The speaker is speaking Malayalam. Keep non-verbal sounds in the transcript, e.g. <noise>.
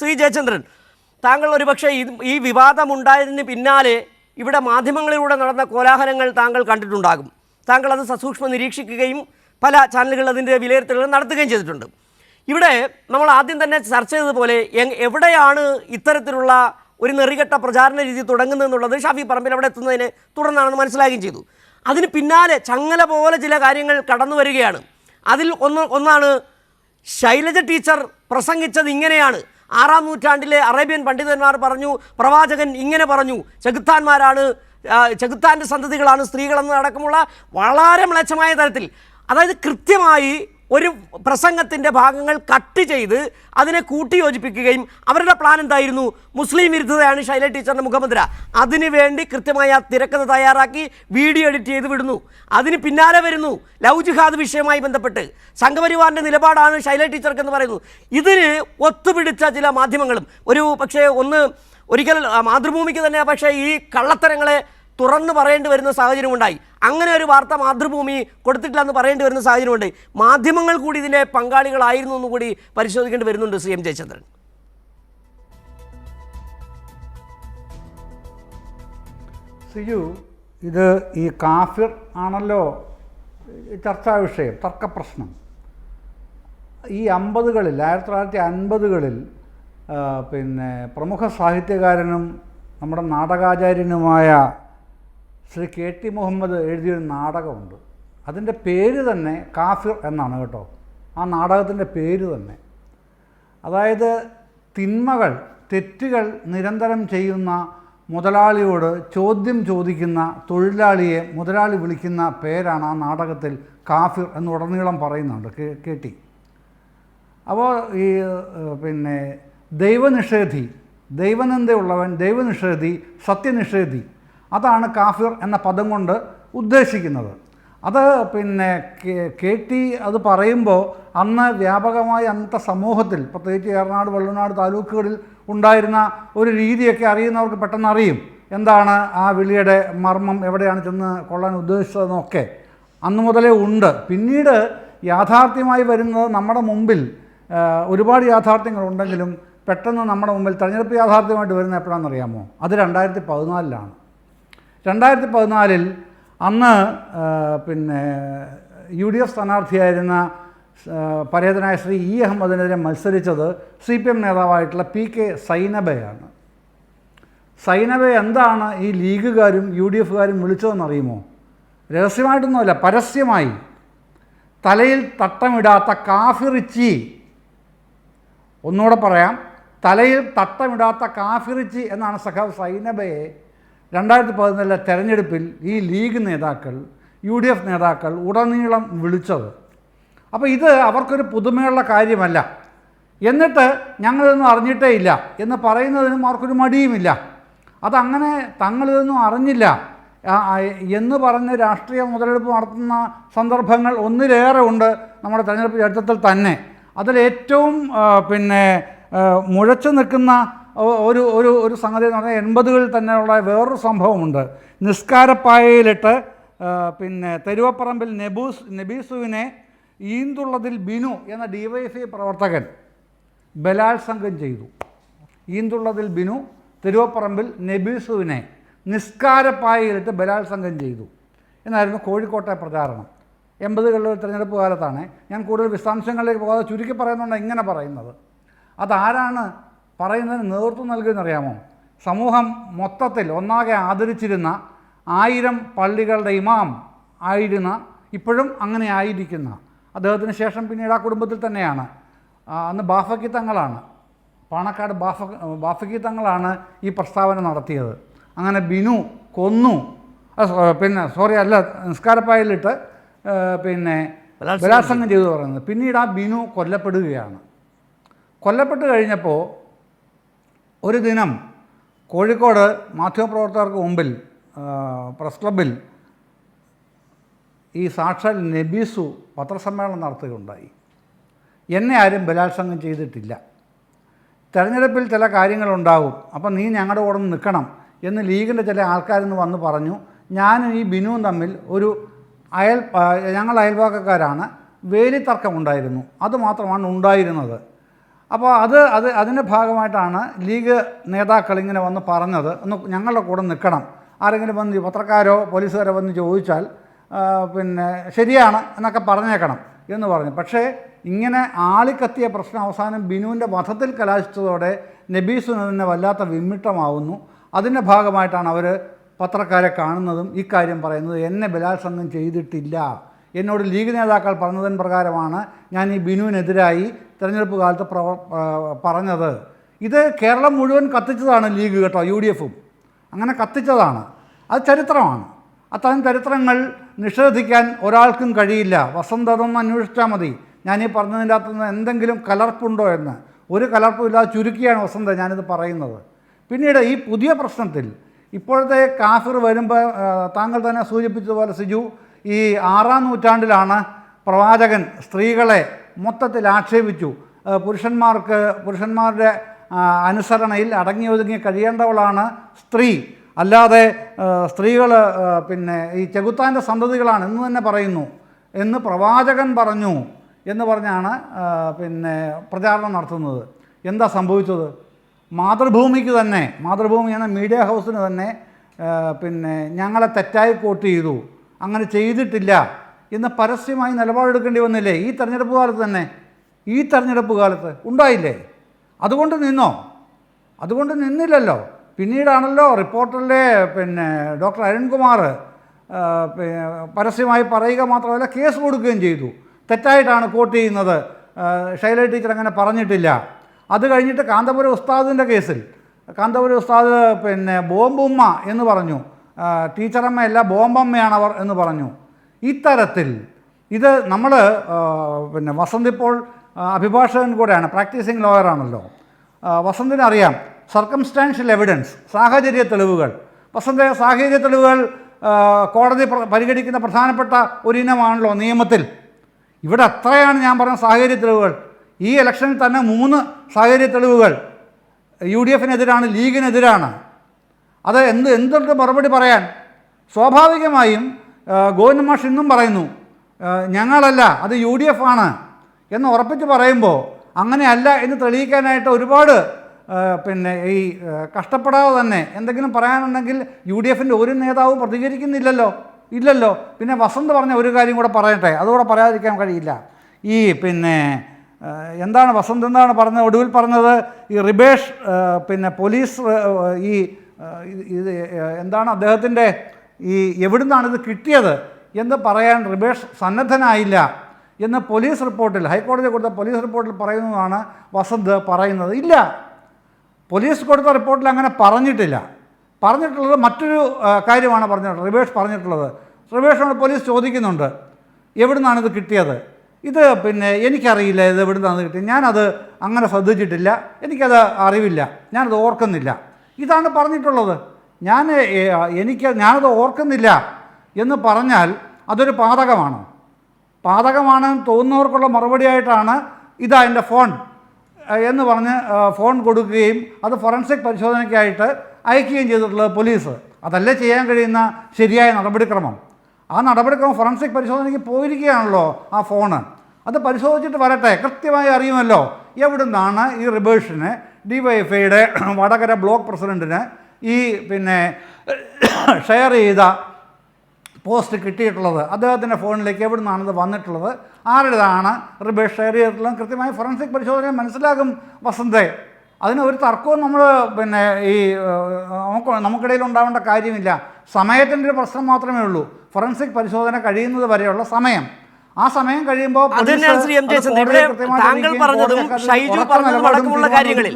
ശ്രീ ജയചന്ദ്രൻ താങ്കൾ ഒരുപക്ഷെ ഈ വിവാദമുണ്ടായതിന് പിന്നാലെ ഇവിടെ മാധ്യമങ്ങളിലൂടെ നടന്ന കോലാഹലങ്ങൾ താങ്കൾ കണ്ടിട്ടുണ്ടാകും. താങ്കൾ അത് സസൂക്ഷ്മം നിരീക്ഷിക്കുകയും പല ചാനലുകൾ അതിന്റെ വിലയിരുത്തലുകൾ നടത്തുകയും ചെയ്തിട്ടുണ്ട്. ഇവിടെ നമ്മൾ ആദ്യം തന്നെ ചർച്ച ചെയ്തതുപോലെ എവിടെയാണ് ഇത്തരത്തിലുള്ള ഒരു നെറികെട്ട പ്രചാരണ രീതി തുടങ്ങുന്നതെന്നുള്ളത് ഷാഫി പറമ്പിൽ അവിടെ എത്തുന്നതിനെ തുടർന്നാണെന്ന് മനസ്സിലാക്കുകയും ചെയ്തു. അതിന് പിന്നാലെ ചങ്ങല പോലെ ചില കാര്യങ്ങൾ കടന്നു വരികയാണ്. അതിൽ ഒന്ന് ഒന്നാണ് ശൈലജ ടീച്ചർ പ്രസംഗിച്ചത് ഇങ്ങനെയാണ്. ആറാം നൂറ്റാണ്ടിലെ അറേബ്യൻ പണ്ഡിതന്മാർ പറഞ്ഞു പ്രവാചകൻ ഇങ്ങനെ പറഞ്ഞു ചെകുത്താന്മാരാണ് ചെകുത്താന്റെ സന്തതികളാണ് സ്ത്രീകളെന്ന് അടക്കമുള്ള വളരെ മ്ലേച്ഛമായ തരത്തിൽ. അതായത് കൃത്യമായി ഒരു പ്രസംഗത്തിന്റെ ഭാഗങ്ങൾ കട്ട് ചെയ്ത് അതിനെ കൂട്ടിയോജിപ്പിക്കുകയും അവരുടെ പ്ലാൻ എന്തായിരുന്നു? മുസ്ലിം വിരുദ്ധതയാണ് ശൈല ടീച്ചറിന്റെ മുഖമുദ്ര. അതിനു വേണ്ടി കൃത്യമായ തിരക്കഥ തയ്യാറാക്കി വീഡിയോ എഡിറ്റ് ചെയ്ത് വിടുന്നു. അതിന് പിന്നാലെ വരുന്നു ലവ് ജിഹാദ് വിഷയവുമായി ബന്ധപ്പെട്ട്. സംഘപരിവാറിന്റെ നിലപാടാണ് ശൈല ടീച്ചർക്ക് എന്ന് പറയുന്നു. ഇതിന് ഒത്തുപിടിച്ച ചില മാധ്യമങ്ങളും ഒരു പക്ഷേ ഒന്ന് ഒരിക്കൽ മാതൃഭൂമിക്ക് തന്നെ പക്ഷേ ഈ കള്ളത്തരങ്ങളെ തുറന്നു പറയേണ്ടി വരുന്ന സാഹചര്യമുണ്ടായി. അങ്ങനെ ഒരു വാർത്ത മാതൃഭൂമി കൊടുത്തിട്ടില്ല എന്ന് പറയേണ്ടി വരുന്ന സാഹചര്യമുണ്ട്. മാധ്യമങ്ങൾ കൂടി ഇതിന്റെ പങ്കാളികളായിരുന്നു എന്ന് കൂടി പരിശോധിക്കേണ്ടി വരുന്നുണ്ട് സി എം ജയചന്ദ്രൻ. സിജു ഇത് ഈ കാഫിർ ആണല്ലോ ചർച്ചാ വിഷയം തർക്കപ്രശ്നം. ഈ അമ്പതുകളിൽ ആയിരത്തി തൊള്ളായിരത്തി അൻപതുകളിൽ പിന്നെ പ്രമുഖ സാഹിത്യകാരനും നമ്മുടെ നാടകാചാര്യനുമായ ശ്രീ കെ ടി മുഹമ്മദ് എഴുതിയൊരു നാടകമുണ്ട്. അതിന്റെ പേര് തന്നെ കാഫിർ എന്നാണ് കേട്ടോ. ആ നാടകത്തിന്റെ പേര് തന്നെ. അതായത് തിന്മകൾ തെറ്റുകൾ നിരന്തരം ചെയ്യുന്ന മുതലാളിയോട് ചോദ്യം ചോദിക്കുന്ന തൊഴിലാളിയെ മുതലാളി വിളിക്കുന്ന പേരാണ് ആ നാടകത്തിൽ കാഫിർ എന്ന് ഉടനീളം പറയുന്നുണ്ട് കെ ടി. അപ്പോൾ ഈ പിന്നെ ദൈവനിഷേധി ദൈവനിന്ദയുള്ളവൻ ദൈവനിഷേധി സത്യനിഷേധി അതാണ് കാഫിർ എന്ന പദം കൊണ്ട് ഉദ്ദേശിക്കുന്നത്. അത് പിന്നെ കെ- ടി അത് പറയുമ്പോൾ അന്ന് വ്യാപകമായി അന്നത്തെ സമൂഹത്തിൽ പ്രത്യേകിച്ച് ഏറനാട് വെള്ളനാട് താലൂക്കുകളിൽ ഉണ്ടായിരുന്ന ഒരു രീതിയൊക്കെ അറിയുന്നവർക്ക് പെട്ടെന്ന് അറിയും. എന്താണ് ആ വിളിയുടെ മർമ്മം എവിടെയാണ് ചെന്ന് കൊള്ളാൻ ഉദ്ദേശിച്ചതെന്നൊക്കെ. അന്ന് മുതലേ ഉണ്ട്. പിന്നീട് യാഥാർത്ഥ്യമായി വരുന്നത് നമ്മുടെ മുമ്പിൽ ഒരുപാട് യാഥാർത്ഥ്യങ്ങളുണ്ടെങ്കിലും പെട്ടെന്ന് നമ്മുടെ മുമ്പിൽ തെരഞ്ഞെടുപ്പ് യാഥാർത്ഥ്യമായിട്ട് വരുന്നത് എപ്പോഴാണെന്ന് അറിയാമോ അത് രണ്ടായിരത്തി പതിനാലിലാണ്. രണ്ടായിരത്തി പതിനാലിൽ അന്ന് പിന്നെ യു ഡി എഫ് സ്ഥാനാർത്ഥിയായിരുന്ന പരേതനായ ശ്രീ ഇ അഹമ്മദിനെതിരെ മത്സരിച്ചത് സി പി എം നേതാവായിട്ടുള്ള പി കെ സൈനബയാണ്. സൈനബ എന്താണ് ഈ ലീഗുകാരും യു ഡി എഫുകാരും വിളിച്ചതെന്നറിയുമോ? രഹസ്യമായിട്ടൊന്നുമല്ല പരസ്യമായി. തലയിൽ തട്ടമിടാത്ത കാഫിറിച്ചി. ഒന്നുകൂടെ പറയാം തലയിൽ തട്ടമിടാത്ത കാഫിറിച്ചി എന്നാണ് സഖാവ് സൈനബയെ രണ്ടായിരത്തി പതിനാലിലെ തെരഞ്ഞെടുപ്പിൽ ഈ ലീഗ് നേതാക്കൾ യു ഡി എഫ് നേതാക്കൾ ഉടനീളം വിളിച്ചത്. അപ്പോൾ ഇത് അവർക്കൊരു പുതുമയുള്ള കാര്യമല്ല. എന്നിട്ട് ഞങ്ങളിതൊന്നും അറിഞ്ഞിട്ടേ ഇല്ല. എന്ന് പറയുന്നതിനും അവർക്കൊരു മടിയുമില്ല. അതങ്ങനെ തങ്ങളിതൊന്നും അറിഞ്ഞില്ല. എന്ന് പറഞ്ഞ് രാഷ്ട്രീയ മുതലെടുപ്പ് നടത്തുന്ന സന്ദർഭങ്ങൾ ഒന്നിലേറെ ഉണ്ട് നമ്മുടെ തെരഞ്ഞെടുപ്പ് ചരിത്രത്തിൽ തന്നെ. അതിലേറ്റവും പിന്നെ മുഴച്ചു നിൽക്കുന്ന ഒരു ഒരു ഒരു സംഗതി എന്ന് പറഞ്ഞാൽ എൺപതുകളിൽ തന്നെയുള്ള വേറൊരു സംഭവമുണ്ട്. നിസ്കാരപ്പായയിലിട്ട് പിന്നെ തെരുവപ്പറമ്പിൽ നെബൂസ് നെബീസുവിനെ ഈന്തുള്ളതിൽ ബിനു എന്ന ഡിവൈഎഫ്ഐ പ്രവർത്തകൻ ബലാത്സംഗം ചെയ്തു. ഈന്തുള്ളതിൽ ബിനു തിരുവപ്പറമ്പിൽ നെബീസുവിനെ നിസ്കാരപ്പായയിലിട്ട് ബലാത്സംഗം ചെയ്തു. എന്നായിരുന്നു കോഴിക്കോട്ടെ പ്രചാരണം. എൺപതുകളിലെ തിരഞ്ഞെടുപ്പ് കാലത്താണ്. ഞാൻ കൂടുതൽ വിശദാംശങ്ങളിലേക്ക് പോകാതെ ചുരുക്കി പറയുന്നുണ്ട് ഇങ്ങനെ പറയുന്നത്. അതാരാണ് പറയുന്നതിന് നേതൃത്വം നൽകിയെന്നറിയാമോ സമൂഹം മൊത്തത്തിൽ ഒന്നാകെ ആദരിച്ചിരുന്ന ആയിരം പള്ളികളുടെ ഇമാം ആയിരുന്ന ഇപ്പോഴും അങ്ങനെ ആയിരിക്കുന്ന അദ്ദേഹത്തിന് ശേഷം പിന്നീട് ആ കുടുംബത്തിൽ തന്നെയാണ്. അന്ന് ബാഫക്കി തങ്ങളാണ്. പാണക്കാട് ബാഫ ബാഫക്കി തങ്ങളാണ് ഈ പ്രസ്താവന നടത്തിയത്. അങ്ങനെ ബിനു കൊന്നു. പിന്നെ സോറി അല്ല നിസ്കാരപ്പായലിട്ട് പിന്നെ ബലാത്സംഗം ചെയ്തു പറയുന്നത്. പിന്നീട് ആ ബിനു കൊല്ലപ്പെടുകയാണ്. കൊല്ലപ്പെട്ട് കഴിഞ്ഞപ്പോൾ ഒരു ദിനം കോഴിക്കോട് മാധ്യമപ്രവർത്തകർക്ക് മുമ്പിൽ പ്രസ് ക്ലബിൽ ഈ സാക്ഷാൽ നബീസു പത്രസമ്മേളനം നടത്തുകയുണ്ടായി. എന്നെ ആരും ബലാത്സംഗം ചെയ്തിട്ടില്ല. തെരഞ്ഞെടുപ്പിൽ ചില കാര്യങ്ങളുണ്ടാവും. അപ്പം നീ ഞങ്ങളുടെ കൂടെ നിൽക്കണം എന്ന് ലീഗിന്റെ ചില ആൾക്കാരെന്ന് വന്ന് പറഞ്ഞു. ഞാനും ഈ ബിനുവും തമ്മിൽ ഒരു അയൽ ഞങ്ങൾ അയൽവാക്കക്കാരാണ്. വേലിത്തർക്കമുണ്ടായിരുന്നു. അത് മാത്രമാണ് ഉണ്ടായിരുന്നത്. അപ്പോൾ അത് അത് അതിന്റെ ഭാഗമായിട്ടാണ് ലീഗ് നേതാക്കൾ ഇങ്ങനെ വന്ന് പറഞ്ഞത്. ഒന്ന് ഞങ്ങളുടെ കൂടെ നിൽക്കണം. ആരെങ്കിലും വന്ന് പത്രക്കാരോ പോലീസുകാരോ വന്ന് ചോദിച്ചാൽ പിന്നെ ശരിയാണ് എന്നൊക്കെ പറഞ്ഞേക്കണം എന്ന് പറഞ്ഞു. പക്ഷേ ഇങ്ങനെ ആളിക്കത്തിയ പ്രശ്നം അവസാനം ബിനുവിന്റെ വധത്തിൽ കലാശിച്ചതോടെ നബീസിന് തന്നെ വല്ലാത്ത വിമ്മിട്ടമാവുന്നു. അതിന്റെ ഭാഗമായിട്ടാണ് അവർ പത്രക്കാരെ കാണുന്നതും ഇക്കാര്യം പറയുന്നത്. എന്നെ ബലാത്സംഗം ചെയ്തിട്ടില്ല. എന്നോട് ലീഗ് നേതാക്കൾ പറഞ്ഞതിന് പ്രകാരമാണ് ഞാൻ ഈ ബിനുവിനെതിരായി തെരഞ്ഞെടുപ്പ് കാലത്ത് പ്രവ പറഞ്ഞത്. ഇത് കേരളം മുഴുവൻ കത്തിച്ചതാണ് ലീഗ് കേട്ടോ യു ഡി എഫും അങ്ങനെ കത്തിച്ചതാണ്. അത് ചരിത്രമാണ്. അത്തരം ചരിത്രങ്ങൾ നിഷേധിക്കാൻ ഒരാൾക്കും കഴിയില്ല. വസന്തതൊന്ന് അന്വേഷിച്ചാൽ മതി. ഈ പറഞ്ഞതിന്റെ അകത്തുനിന്ന് എന്തെങ്കിലും കലർപ്പുണ്ടോ എന്ന്. ഒരു കലർപ്പും ഇല്ലാതെ ചുരുക്കിയാണ് വസന്ത ഞാനിത് പറയുന്നത്. പിന്നീട് ഈ പുതിയ പ്രശ്നത്തിൽ ഇപ്പോഴത്തെ കാഫിർ വരുമ്പോൾ താങ്കൾ തന്നെ സൂചിപ്പിച്ചതുപോലെ സിജു ഈ ആറാം നൂറ്റാണ്ടിലാണ് പ്രവാചകൻ സ്ത്രീകളെ മൊത്തത്തിൽ ആക്ഷേപിച്ചു. പുരുഷന്മാർക്ക് പുരുഷന്മാരുടെ അനുസരണയിൽ അടങ്ങി ഒതുങ്ങി കഴിയേണ്ടവളാണ് സ്ത്രീ. അല്ലാതെ സ്ത്രീകൾ പിന്നെ ഈ ചെകുത്താന്റെ സന്തതികളാണ് എന്ന് തന്നെ പറയുന്നു എന്ന് പ്രവാചകൻ പറഞ്ഞു എന്ന് പറഞ്ഞാണ് പിന്നെ പ്രചാരണം നടത്തുന്നത്. എന്താ സംഭവിച്ചത്? മാതൃഭൂമിക്ക് തന്നെ മാതൃഭൂമി എന്ന മീഡിയ ഹൗസിന് തന്നെ പിന്നെ ഞങ്ങളെ തെറ്റായി കോട്ട് ചെയ്തു. അങ്ങനെ ചെയ്തിട്ടില്ല എന്ന് പരസ്യമായി നിലപാടെടുക്കേണ്ടി വന്നില്ലേ? ഈ തെരഞ്ഞെടുപ്പ് കാലത്ത് തന്നെ. ഈ തെരഞ്ഞെടുപ്പ് കാലത്ത് ഉണ്ടായില്ലേ? അതുകൊണ്ട് നിന്നോ? അതുകൊണ്ട് നിന്നില്ലല്ലോ. പിന്നീടാണല്ലോ റിപ്പോർട്ടറിലെ പിന്നെ ഡോക്ടർ അരുൺകുമാർ പരസ്യമായി പറയുക മാത്രമല്ല കേസ് കൊടുക്കുകയും ചെയ്തു. തെറ്റായിട്ടാണ് കോട്ട് ചെയ്യുന്നത്. ഷൈല ടീച്ചർ അങ്ങനെ പറഞ്ഞിട്ടില്ല. അത് കഴിഞ്ഞിട്ട് കാന്തപുരം ഉസ്താദിന്റെ കേസിൽ കാന്തപുരം ഉസ്താദ് പിന്നെ ബോംബുമ്മ എന്ന് പറഞ്ഞു. ടീച്ചറമ്മയല്ല ബോംബമ്മയാണ് അവർ എന്ന് പറഞ്ഞു. ഇത്തരത്തിൽ ഇത് നമ്മൾ പിന്നെ വസന്ത് ഇപ്പോൾ അഭിഭാഷകൻ കൂടെയാണ് പ്രാക്ടീസിങ് ലോയറാണല്ലോ വസന്തിന് അറിയാം സർക്കംസ്റ്റാൻഷ്യൽ എവിഡൻസ് സാഹചര്യ തെളിവുകൾ. വസന്ത സാഹചര്യ തെളിവുകൾ കോടതി പ്ര- പരിഗണിക്കുന്ന പ്രധാനപ്പെട്ട ഒരു ഇനമാണല്ലോ നിയമത്തിൽ. ഇവിടെ അത്രയാണ് ഞാൻ പറഞ്ഞ സാഹചര്യ തെളിവുകൾ. ഈ ഇലക്ഷനിൽ തന്നെ മൂന്ന് സാഹചര്യ തെളിവുകൾ. യു ഡി എഫിനെതിരാണ് ലീഗിനെതിരാണ്. അത് എന്ത് എന്തുണ്ട് മറുപടി പറയാൻ? സ്വാഭാവികമായും ഗോവിന്ദ മാഷ് ഇന്നും പറയുന്നു ഞങ്ങളല്ല അത് യു ഡി എഫ് ആണ് എന്ന് ഉറപ്പിച്ച് പറയുമ്പോൾ അങ്ങനെയല്ല എന്ന് തെളിയിക്കാനായിട്ട് ഒരുപാട് പിന്നെ ഈ കഷ്ടപ്പെടാതെ തന്നെ എന്തെങ്കിലും പറയാനുണ്ടെങ്കിൽ യു ഡി എഫിന്റെ ഒരു നേതാവും പ്രതികരിക്കുന്നില്ലല്ലോ ഇല്ലല്ലോ. പിന്നെ വസന്ത് പറഞ്ഞ ഒരു കാര്യം കൂടെ പറയട്ടെ അതുകൂടെ പറയാതിരിക്കാൻ കഴിയില്ല. ഈ പിന്നെ എന്താണ് വസന്ത് എന്താണ് പറഞ്ഞത് ഒടുവിൽ പറഞ്ഞത്? ഈ റിബേഷ് പിന്നെ പോലീസ് ഈ ഇത് എന്താണ് അദ്ദേഹത്തിന്റെ ഈ എവിടുന്നാണ് ഇത് കിട്ടിയത് എന്ന് പറയാൻ റിബേഷ് സന്നദ്ധനായില്ല എന്ന് പോലീസ് റിപ്പോർട്ടിൽ ഹൈക്കോടതി കൊടുത്ത പോലീസ് റിപ്പോർട്ടിൽ പറയുന്നതാണ് വസന്ത് പറയുന്നത്. ഇല്ല. പോലീസ് കൊടുത്ത റിപ്പോർട്ടിൽ അങ്ങനെ പറഞ്ഞിട്ടില്ല. പറഞ്ഞിട്ടുള്ളത് മറ്റൊരു കാര്യമാണ് പറഞ്ഞിട്ടുള്ളത്. റിബേഷ് പറഞ്ഞിട്ടുള്ളത്. റിബേഷിനോട് പോലീസ് ചോദിക്കുന്നുണ്ട്. എവിടുന്നാണ് കിട്ടിയത്? ഇത് പിന്നെ എനിക്കറിയില്ല ഇത് എവിടുന്നാണ് കിട്ടിയത്. ഞാനത് അങ്ങനെ ശ്രദ്ധിച്ചിട്ടില്ല. എനിക്കത് അറിവില്ല. ഞാനത് ഓർക്കുന്നില്ല. ഇതാണ് പറഞ്ഞിട്ടുള്ളത്. ഞാൻ എനിക്ക് ഞാനത് ഓർക്കുന്നില്ല എന്ന് പറഞ്ഞാൽ അതൊരു പാതകമാണ്. പാതകമാണെന്ന് തോന്നുന്നവർക്കുള്ള മറുപടിയായിട്ടാണ് ഇതാ എന്റെ ഫോൺ എന്ന് പറഞ്ഞ് ഫോൺ കൊടുക്കുകയും അത് ഫോറൻസിക് പരിശോധനയ്ക്കായിട്ട് അയക്കുകയും ചെയ്തിട്ടുള്ളത് പോലീസ്. അതല്ലേ ചെയ്യാൻ കഴിയുന്ന ശരിയായ നടപടിക്രമം? ആ നടപടിക്രമം ഫോറൻസിക് പരിശോധനയ്ക്ക് പോയിരിക്കുകയാണല്ലോ ആ ഫോണ്. അത് പരിശോധിച്ചിട്ട് വരട്ടെ കൃത്യമായി അറിയുമല്ലോ. എവിടുന്നാണ് ഈ റിബേഷിന് ഡിവൈഎഫ്ഐയുടെ <clears throat> വടകര ബ്ലോക്ക് പ്രസിഡന്റിന് ഈ പിന്നെ <clears throat> ഷെയർ ചെയ്ത പോസ്റ്റ് കിട്ടിയിട്ടുള്ളത്? അദ്ദേഹത്തിന്റെ ഫോണിലേക്ക് എവിടെ നിന്നാണത് വന്നിട്ടുള്ളത്? ആരുടേതാണ് റിബേഷ് ഷെയർ ചെയ്തിട്ടുള്ളത് കൃത്യമായി ഫോറൻസിക് പരിശോധന മനസ്സിലാകും വസന്തേ. അതിന് ഒരു തർക്കവും നമ്മൾ പിന്നെ ഈ നമുക്ക് നമുക്കിടയിൽ ഉണ്ടാവേണ്ട കാര്യമില്ല. സമയത്തിന്റെ ഒരു പ്രശ്നം മാത്രമേ ഉള്ളൂ. ഫോറൻസിക് പരിശോധന കഴിയുന്നത് വരെയുള്ള സമയം. ആ സമയം കഴിയുമ്പോൾ താങ്കൾ പറഞ്ഞതും ഷൈജു പറഞ്ഞതും അടക്കമുള്ള കാര്യങ്ങളിൽ.